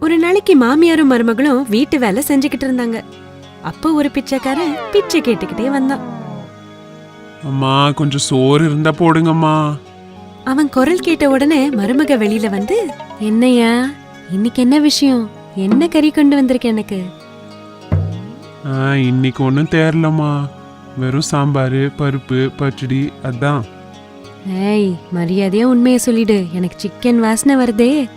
ஒரு நாளைக்கு மாமியாரும் மருமகளும் வீட்டு வேலை செஞ்சுக்கிட்டு இருந்தாங்க. அப்போ ஒரு பிச்சைக்காரன் பிச்சை கேட்டுக்கிட்டே வந்தான். அம்மா கொஞ்சம் சோறு இருந்தா போடுங்கம்மா. அவன் குரல் கேட்ட உடனே மருமக வெளியில வந்து என்னையா இன்னைக்கு என்ன விஷயம்? என்ன கறி கொண்டு வந்திருக்க எனக்கு? ஆ, இன்னைக்கு ஒன்றும் தேரலம்மா. வெறும் சாம்பார் பருப்பு பச்சடி அதான். ஏய் மரியாதையா உண்மையை சொல்லிடு. எனக்கு சிக்கன் வாசனை வருதே.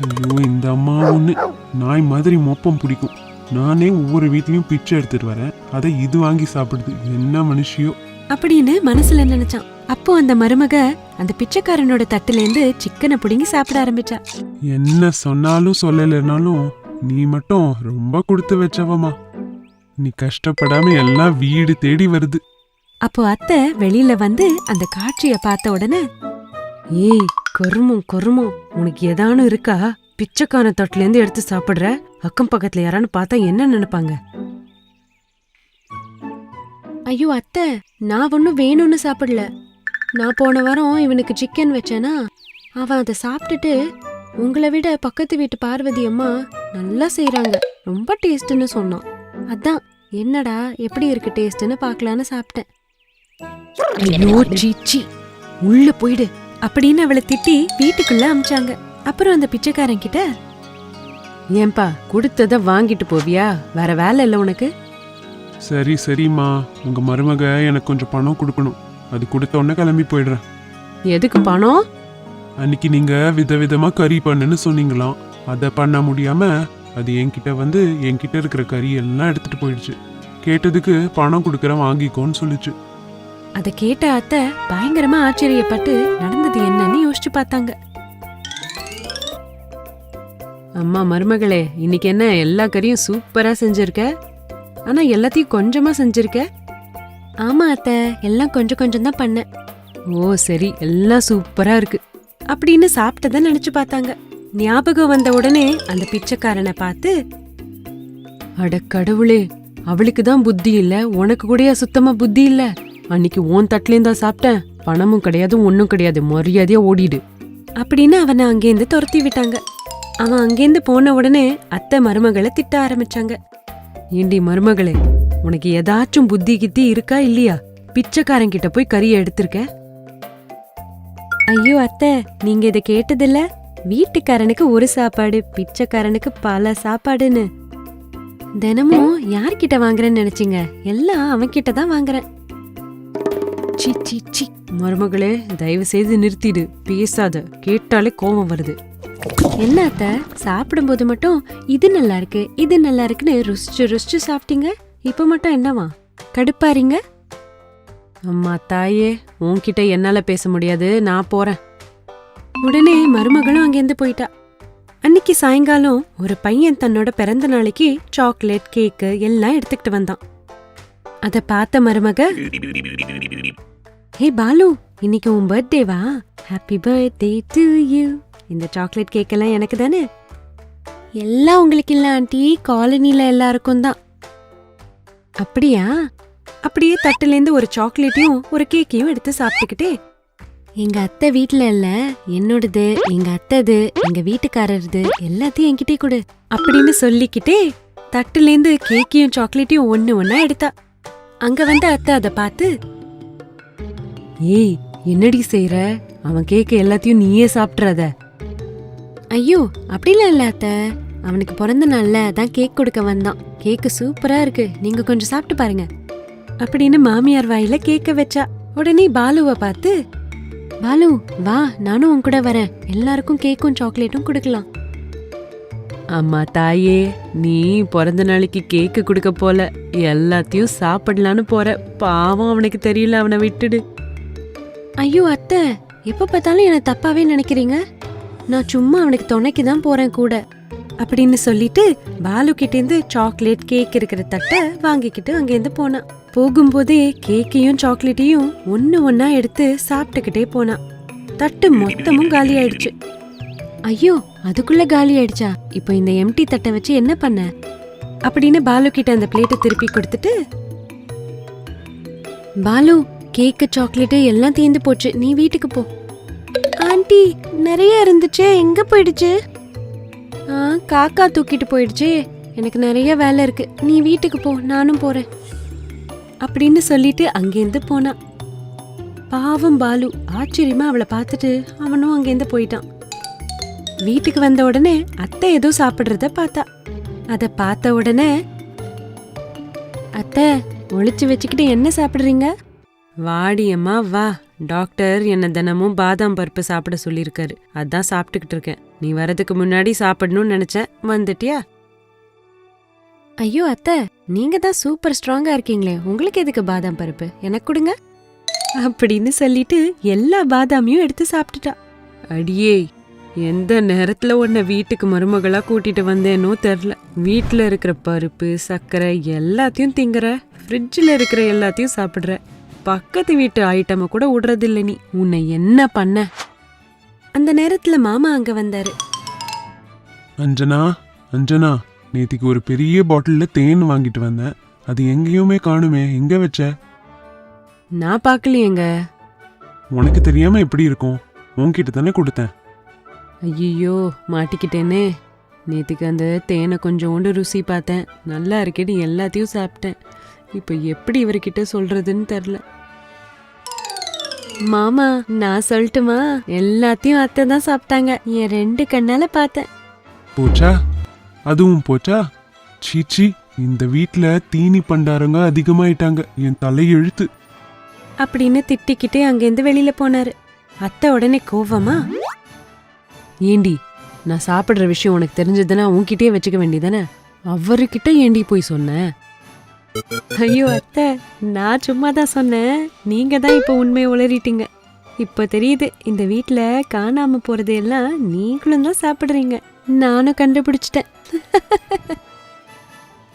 ஐயோ இந்த அம்மா ஒன்று நாய் மாதிரி மொப்பம் பிடிக்கும். நானே ஒவ்வொரு வீட்லயும் பிச்சை எடுத்துட்டு வரேன். அதை இது வாங்கி சாப்பிடுது. என்ன மனுஷியோ. அப்படின்னு மனசுல நினைச்சான். அப்போ அந்த மருமக அந்த பிச்சைக்காரனோட தட்டுல இருந்து சிக்கனை புடுங்கி சாப்பிட ஆரம்பிச்சா. என்ன சொன்னாலும் சொல்லலைனாலும் நீ மட்டும் ரொம்ப கொடுத்து வச்சவமா நீ கஷ்டப்படாம எல்லாம் வீடு தேடி வருது. அப்போ அத்தை வெளியில வந்து அந்த காட்சிய பார்த்த உடனே ஏய் கொருமம் கொருமம். உனக்கு ஏதானு இருக்கா? பிச்சைக்கான தட்டுல இருந்து எடுத்து சாப்பிடுற? அக்கம் பக்கத்துல யாரான்னு பார்த்தா என்ன நினைப்பாங்க? ஐயோ அத்தை நான் ஒன்னும் வேணும்னு சாப்பிடல. நான் போன வாரம் இவனுக்கு சிக்கன் வச்சேனா அவன் அதை சாப்பிட்டுட்டு உங்களை விட பக்கத்து வீட்டு பார்வதி அம்மா நல்லா செய்றாங்க. ரொம்ப டேஸ்ட்னு சொன்னான். அதான் என்னடா எப்படி இருக்கு டேஸ்ட்னு பார்க்கலான்னு சாப்பிட்டேன். ஐயோ சீச்சி உள்ள போயிடு. அப்படின்னு அவளை திட்டி வீட்டுக்குள்ள அமிச்சாங்க. அப்புறம் அந்த பிச்சைக்காரன் கிட்ட ஏன்பா கொடுத்தத வாங்கிட்டு போவியா? வேற வேலை இல்ல உனக்கு? சரி சரிம்மா. உங்க மருமக எனக்கு கொஞ்சம் பணம் கொடுக்கணும். அது கொடுத்த உடனே கிளம்பி போயிடுறேன். எதுக்கு பணம்? அன்னைக்கு நீங்க விதவிதமா கறி பண்ணுன்னு சொன்னீங்களாம். அதை பண்ண முடியாம அது என்கிட்ட வந்து என்கிட்ட இருக்கிற கறி எல்லாம் எடுத்துட்டு போயிடுச்சு. கேட்டதுக்கு பணம் கொடுக்குறேன் வாங்கிக்கோன்னு சொல்லுச்சு. அத கேட்ட அத்தை பயங்கரமா ஆச்சரியப்பட்டு நடந்தது என்னன்னு யோசிச்சு பார்த்தாங்க. அம்மா மருமகளே இன்னைக்கு என்ன எல்லா கறியும் சூப்பரா செஞ்சிருக்க? ஆனா எல்லாத்தையும் கொஞ்சமா செஞ்சிருக்க? ஆமா அத்தை. எல்லாம் கொஞ்சம் கொஞ்சம் தான் பண்ணேன். ஓ சரி. எல்லாம் சூப்பரா இருக்கு. அப்படின்னு சாப்பிட்டத நினைச்சு பார்த்தாங்க. ஞாபகம் வந்த உடனே அந்த பிச்சைக்காரனை பார்த்து அட கடவுளே அவளுக்கு தான் புத்தி இல்ல உனக்கு கூடயா சுத்தமா புத்தி இல்ல? அன்னைக்கு உன் தட்டுலேயும் தான் சாப்பிட்டேன். பணமும் கிடையாது ஒன்னும் கிடையாது. மரியாதையா ஓடிடு. அப்படின்னு அவனை அங்கேருந்து துரத்தி விட்டாங்க. அவன் அங்கேருந்து போன உடனே அத்தை மருமகளை திட்ட ஆரம்பிச்சாங்க. ஏண்டி மருமகளே உனக்கு ஏதாச்சும் புத்தி கித்தி இருக்கா இல்லையா? பிச்சைக்காரன் கிட்ட போய் கறியை எடுத்திருக்க? ஐயோ அத்தை நீங்க இத கேட்டதில்ல? வீட்டுக்காரனுக்கு ஒரு சாப்பாடு பிச்சைக்காரனுக்கு பல சாப்பாடுன்னு. தினமும் யார்கிட்ட வாங்குறேன்னு நினைச்சீங்க? எல்லாம் அவன்கிட்ட தான் வாங்குறேன். சி சி சி. மருமகளே தயவு செய்து நிறுத்திடு. பேசாத. கேட்டாலே கோபம் வருது. என்ன அத்த? சாப்பிடும்போது மட்டும் இது நல்லா இருக்கு இது நல்லா இருக்குன்னு ருசிச்சு ருசிச்சு சாப்பிட்டீங்க? இப்ப மட்டும் என்னவா? கடுப்பாறீங்க? அம்மா தாயே உன்கிட்ட என்னால பேச முடியாது. நான் போறேன். உடனே மருமகளும் அங்கேருந்து போயிட்டா. அன்னைக்கு சாயங்காலம் ஒரு பையன் தன்னோட பிறந்த நாளைக்கு சாக்லேட் கேக்கு எல்லாம் எடுத்துக்கிட்டு வந்தான். அத பார்த்த மருமக ஹே பாலு இன்னைக்கு உன் பர்த்டேவா ஹாப்பி பர்த்டே டு யூ இந்த சாக்லேட் கேக் எல்லாம் எனக்கு தானே? எல்லாம் உங்களுக்கு இல்லை ஆண்டி காலனியில் எல்லாருக்கும் தான். அப்படியா? அப்படியே தட்டுலேருந்து ஒரு சாக்லேட்டையும் ஒரு கேக்கையும் எடுத்து சாப்பிட்டுக்கிட்டே. எங்க அத்தை வீட்டில் இல்லை. என்னோடது எங்க அத்தது எங்க வீட்டுக்காரருது எல்லாத்தையும் என்கிட்டே கொடு. அப்படின்னு சொல்லிக்கிட்டே தட்டுலேருந்து கேக்கையும் சாக்லேட்டையும் ஒன்று ஒன்றா எடுத்தா. அங்கே வந்த அத்தை அதை பார்த்து ஏய் என்னடி செய்யற அவன் கேக்க எல்லாத்தையும் நீயே சாப்பிட்றத. ஐயோ அப்படிலாம் இல்ல அத்தை. அவனுக்கு பிறந்த நாள்ல அதான் கேக் கொடுக்க வந்தான். கேக்கு சூப்பரா இருக்கு. நீங்க கொஞ்சம் சாப்பிட்டு பாருங்க. அப்படின்னு மாமியார் வாயில கேக்க வச்சா. உடனே பாலுவை பார்த்து பாலு வா நானும் உன் கூட வரேன். எல்லாருக்கும் கேக்கும் சாக்லேட்டும் கொடுக்கலாம். அம்மா தாயே நீ பிறந்த நாளைக்கு கேக்கு கொடுக்க போல. எல்லாத்தையும் சாப்பிடலான்னு போற. பாவம் அவனுக்கு தெரியல அவனை விட்டுடு. ஐயோ அத்தை எப்ப பார்த்தாலும் என்னை தப்பாவே நினைக்கிறீங்க? நான் சும்மா அவனுக்கு துணைக்கு தான் போறேன் கூட. அப்படின்னு சொல்லிட்டு பாலு கிட்டேருந்து சாக்லேட் கேக் இருக்கிற தட்டை வாங்கிக்கிட்டு அங்கேருந்து போனான். போகும்போதே கேக்கையும் சாக்லேட்டையும் ஒன்று ஒன்றா எடுத்து சாப்பிட்டுக்கிட்டே போனான். தட்டு மொத்தமும் காலி ஆயிடுச்சு. ஐயோ அதுக்குள்ள காலி ஆயிடுச்சா? இப்போ இந்த எம்டி தட்டை வச்சு என்ன பண்ண? அப்படின்னு பாலு கிட்ட அந்த பிளேட்டை திருப்பி கொடுத்துட்டு பாலு கேக்கு சாக்லேட்டு எல்லாம் தீந்து போச்சு. நீ வீட்டுக்கு போ. ஆண்டி நிறைய இருந்துச்சே. எங்க போயிடுச்சு? ஆ காக்கா தூக்கிட்டு போயிடுச்சே. எனக்கு நிறைய வேலை இருக்கு. நீ வீட்டுக்கு போ. நானும் போறேன். அப்படின்னு சொல்லிட்டு அங்கேருந்து போனான் பாவம் பாலு. ஆச்சரியமா அவளை பார்த்துட்டு அவனும் அங்கேருந்து போயிட்டான். வீட்டுக்கு வந்த உடனே அத்தை ஏதோ சாப்பிடுறத பார்த்தா. அதை பார்த்த உடனே அத்தை ஒழிச்சு வச்சுக்கிட்டு என்ன சாப்பிடுறீங்க? வாடி அம்மா வா. டாக்டர் என்ன தினமும் பாதாம் பருப்பு சாப்பிட சொல்லியிருக்காரு. அதான் சாப்பிட்டுக்கிட்டு இருக்கேன். நீ வரதுக்கு முன்னாடி சாப்பிடணும்னு நினைச்சேன். வந்துட்டியா? ஐயோ அத்தை. நீங்க தான் சூப்பர் ஸ்ட்ராங்கா இருக்கீங்களே. உங்களுக்கு எதுக்கு பாதாம் பருப்பு? எனக்கு கொடுங்க. அப்படின்னு சொல்லிட்டு எல்லா பாதாமையும் எடுத்து சாப்பிட்டுட்டா. அடியே எந்த நேரத்துல உன்னை வீட்டுக்கு மருமகளா கூட்டிட்டு வந்தேனோ தெரில. வீட்ல இருக்கிற பருப்பு சர்க்கரை எல்லாத்தையும் திங்குற. ஃப்ரிட்ஜில் இருக்கிற எல்லாத்தையும் சாப்பிடுற. பக்கத்து வீட்டு ஐட்டமை கூட விடுறதில்ல நீ. உன்னை என்ன பண்ண? அந்த நேரத்துல மாமா அங்க வந்தாரு. அஞ்சனா அஞ்சனா நேத்திக்கு ஒரு பெரிய பாட்டில்ல தேன் வாங்கிட்டு வந்தேன். அது எங்கேயுமே காணுமே. எங்க வச்ச? நான் பார்க்கலையேங்க. உனக்கு தெரியாம எப்படி இருக்கும்? உன்கிட்ட தானே கொடுத்தேன். ஐயோ மாட்டிக்கிட்டேனே. நேத்துக்கு அந்த தேனை கொஞ்சோண்டு ருசி பார்த்தேன். நல்லா இருக்கேன்னு எல்லாத்தையும் சாப்பிட்டேன். இப்போ எப்படி இவர்கிட்ட சொல்றதுன்னு தெரில. மாமா நான் சொல்லட்டுமா? எல்லாத்தையும் அத்தை தான் சாப்பிட்டாங்க. என் ரெண்டு கண்ணால பார்த்தேன். போச்சா? அதுவும் போச்சா? சீச்சி இந்த வீட்ல தீனி பண்டாரங்க அதிகமாயிட்டாங்க. என் தலையெழுத்து அப்படின்னு திட்டிக்கிட்டே அங்கேருந்து வெளியில போனாரு. அத்தை உடனே கோவமா ஏண்டி நான் சாப்பிடுற விஷயம் உனக்கு தெரிஞ்சதுன்னா உன்கிட்டயே வச்சுக்க வேண்டியதானே அவர்கிட்ட ஏண்டி போய் சொன்ன? ஐயோ அத்தை நான் சும்மா தான் சொன்னேன். நீங்க தான் இப்போ உண்மையை உளறிட்டீங்க. இப்போ தெரியுது இந்த வீட்ல காணாம போறது எல்லாம் நீங்களும் தான் சாப்பிடுறீங்க. நானும் கண்டுபிடிச்சிட்டேன்.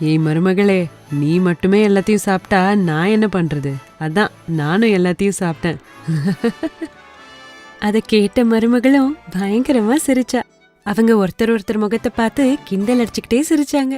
ஏய் மருமகளே நீ மட்டுமே எல்லாத்தையும் சாப்பிட்டா நான் என்ன பண்றது? அதான் நானும் எல்லாத்தையும் சாப்பிட்டேன். அத கேட்ட மருமகளும் பயங்கரமா சிரிச்சா. அவங்க ஒருத்தர் ஒருத்தர் முகத்தை பார்த்து கிண்டல் அடிச்சுக்கிட்டே சிரிச்சாங்க.